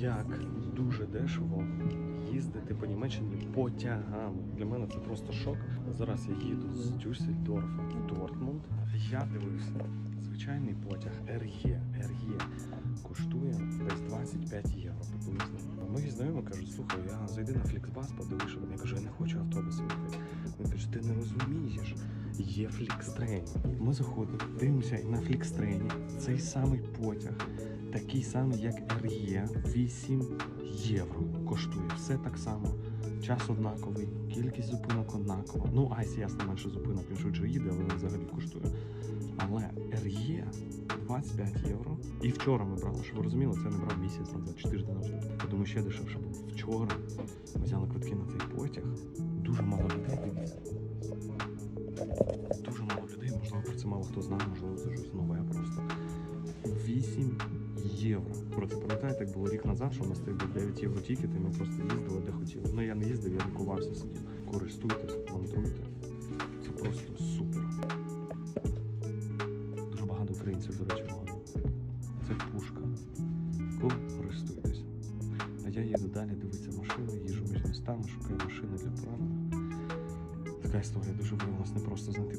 як дуже дешево їздити по Німеччині потягами. Для мене це просто шок. Зараз я їду з Дюссельдорфа в Дортмунд. Я дивився. Звичайний потяг RE. RE коштує десь 25 євро приблизно. Мої знайомі кажуть, слухай, я зайди на Фліксбас, там». я кажу, я не хочу автобусом. Він каже, ти не розумієш. Є флікстрейн. Ми заходимо, дивимося на флікстрейні цей самий потяг, такий самий, як RE, 8 євро коштує. Все так само. Час однаковий, кількість зупинок однакова. Ну, айс, ясно, менше зупинок, він швидше їде, але взагалі коштує. Але RE 25 євро. І вчора ми брали, щоб ви розуміли, це не брав місяць назад, 4 дні назад. Я думаю, ще дешевше було. Вчора ми взяли квитки на цей потяг. Дуже мало людей дивиться. Дуже мало людей, можливо, про це мало хто знає, можливо, це щось нове просто. 8 євро. Про пам'ятаєте, як було рік назад, що тоді був 9 євро тікет, і ми просто їздили де хотіли. Ну я не їздив, я лікувався сидів. Користуйтесь, мандруйте. Це просто супер. Дуже багато українців, до речі, багато. Це пушка. Користуйтесь. А я їду далі, дивитися машини, їжу між містами, шукаю машини для поранених. Така історія дуже виявилась не просто знайти